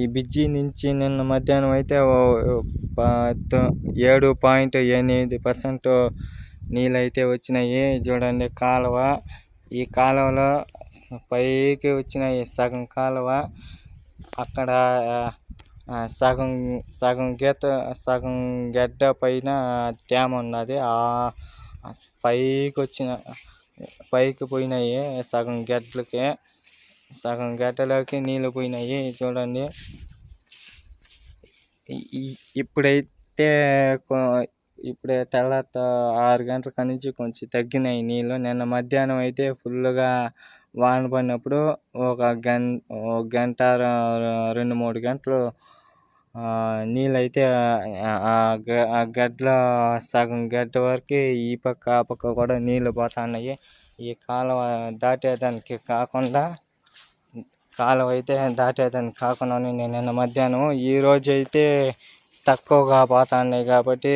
ఈ బ్రిడ్జి నుంచి నిన్న మధ్యాహ్నం అయితే ఏడు పాయింట్ ఎనిమిది పర్సెంట్ నీళ్ళు అయితే వచ్చినాయి. చూడండి కాలువ. ఈ కాలువలో పైకి వచ్చినాయి సగం కాలువ. అక్కడ సగం సగం గీత సగం గడ్డ పైన తేమ ఉన్నది. పైకి వచ్చిన పైకి పోయినాయి సగం గడ్లకి సగం గడ్డలోకి నీళ్ళు పోయినాయి చూడండి ఇప్పుడైతే ఇప్పుడే తర్వాత ఆరు గంటల నుంచి కొంచెం తగ్గినాయి నీళ్ళు నిన్న మధ్యాహ్నం అయితే ఫుల్గా వాన పడినప్పుడు ఒక గం ఒక గంట రెండు మూడు గంటలు నీళ్ళు అయితే ఆ గడ్డలో సగం గడ్డ వరకు ఈ పక్క ఆ పక్క కూడా నీళ్ళు పోతున్నాయి ఈ కాలువ దాటేదానికి కాకుండా కాలం అయితే దాటేదని కాకుండా నేను నిన్న మధ్యాహ్నం ఈరోజు అయితే తక్కువగా పోతున్నాయి కాబట్టి